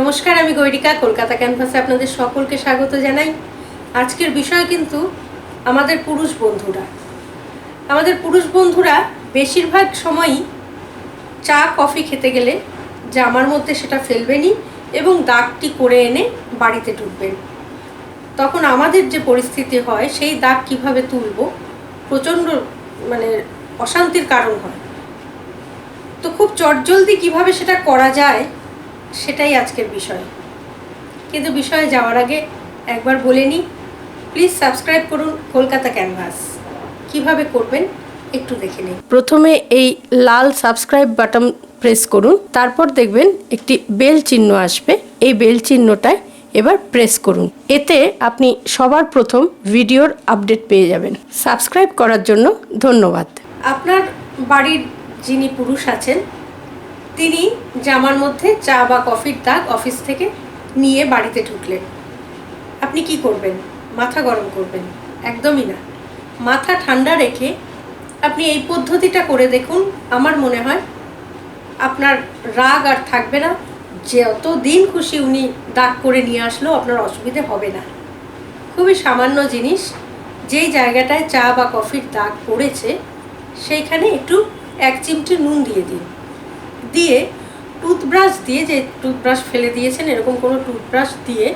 নমস্কার, আমি গৈরিকা, কলকাতা ক্যানভাসে আপনাদের সকলকে স্বাগত জানাই। আজকের বিষয় কিন্তু আমাদের পুরুষ বন্ধুরা। আমাদের পুরুষ বন্ধুরা বেশিরভাগ সময়ই চা, কফি খেতে গেলে জামার মধ্যে সেটা ফেলবেনই এবং দাগটি করে এনে বাড়িতে ঢুকবেন। তখন আমাদের যে পরিস্থিতি হয়, সেই দাগ কীভাবে তুলব? প্রচণ্ড মানে অশান্তির কারণ হয়। তো খুব চটজলদি কীভাবে সেটা করা যায় সেটাই আজকের বিষয়। কিন্তু বিষয়ে যাওয়ার আগে একবার বলে নিই প্লিজ সাবস্ক্রাইব করুন কলকাতা ক্যানভাস কীভাবে করবেন একটু দেখে নিন। প্রথমে এই লাল সাবস্ক্রাইব বাটন প্রেস করুন, তারপর দেখবেন একটি বেল চিহ্ন আসবে। এই বেল চিহ্নটায় এবার প্রেস করুন। এতে আপনি সবার প্রথম ভিডিওর আপডেট পেয়ে যাবেন। সাবস্ক্রাইব করার জন্য ধন্যবাদ। আপনার বাড়ির যিনি পুরুষ আছেন তিনি জামার মধ্যে চা বা কফির দাগ অফিস থেকে নিয়ে বাড়িতে ঢুকলেন। আপনি কি করবেন? মাথা গরম করবেন। একদমই না। মাথা ঠান্ডা রেখে আপনি এই পদ্ধতিটা করে দেখুন, আমার মনে হয়। আপনার রাগ আর থাকবে না। যত দিন খুশি উনি দাগ করে নিয়ে আসলেও আপনার অসুবিধে হবে না। খুবই সামান্য জিনিস। যেই জায়গাটায় চা বা কফির দাগ পড়েছে, সেইখানে একটু এক চিমটি নুন দিয়ে দিন। দিয়ে টুথব্রাশ দিয়ে যে টুথব্রাশ ফেলে দিয়েছেন, এরকম কোনো টুথব্রাশ দিয়ে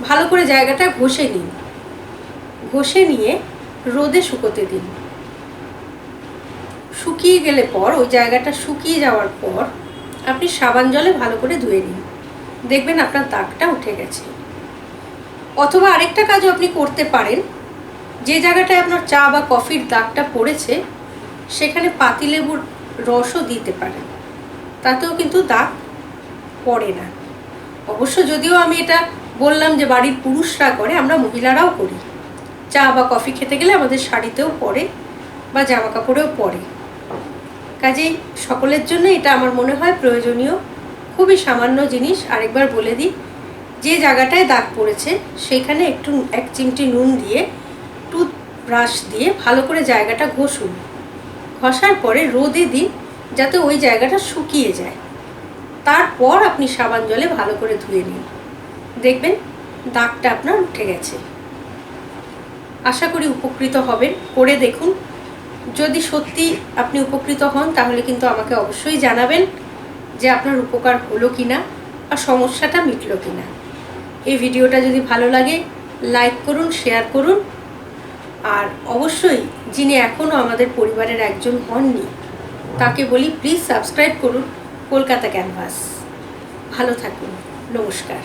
ভালো করে জায়গাটা ঘষে নিন। ঘষে নিয়ে রোদে শুকোতে দিন। শুকিয়ে গেলে পর, ওই জায়গাটা শুকিয়ে যাওয়ার পর আপনি সাবান জলে ভালো করে ধুয়ে নিন। দেখবেন আপনার দাগটা উঠে গেছে। অথবা আরেকটা কাজও আপনি করতে পারেন। যে জায়গাটায় আপনার চা বা কফির দাগটা পড়েছে, সেখানে পাতিলেবুর রসও দিতে পারেন। তাতেও কিন্তু দাগ পড়ে না। অবশ্য যদিও আমি এটা বললাম যে বাড়ির পুরুষরা করে, আমরা মহিলারাও করি। চা বা কফি খেতে গেলে আমাদের শাড়িতেও পরে বা জামা কাপড়েও পরে কাজেই সকলের জন্য এটা আমার মনে হয় প্রয়োজনীয়, খুবই সামান্য জিনিস। আরেকবার বলে দিই, যে জায়গাটায় দাগ পড়েছে, সেইখানে একটু এক চিমটি নুন দিয়ে, টুথব্রাশ দিয়ে ভালো করে জায়গাটা ঘষুন। ঘষার পরে রোদে দিন যাতে ওই জায়গাটা শুকিয়ে যায়। তারপর আপনি সাবান জলে ভালো করে ধুয়ে নিন। দেখবেন দাগটা আপনার উঠে গেছে। আশা করি উপকৃত হবেন। করে দেখুন। যদি সত্যি আপনি উপকৃত হন, তাহলে কিন্তু আমাকে অবশ্যই জানাবেন যে আপনার উপকার হলো কি না আর সমস্যাটা মিটলো কি না এই ভিডিওটা যদি ভালো লাগে, লাইক করুন, শেয়ার করুন। আর অবশ্যই যিনি এখনও আমাদের পরিবারের একজন হননি তাকে বলি প্লিজ সাবস্ক্রাইব করুন কলকাতা ক্যানভাস ভালো থাকুন নমস্কার।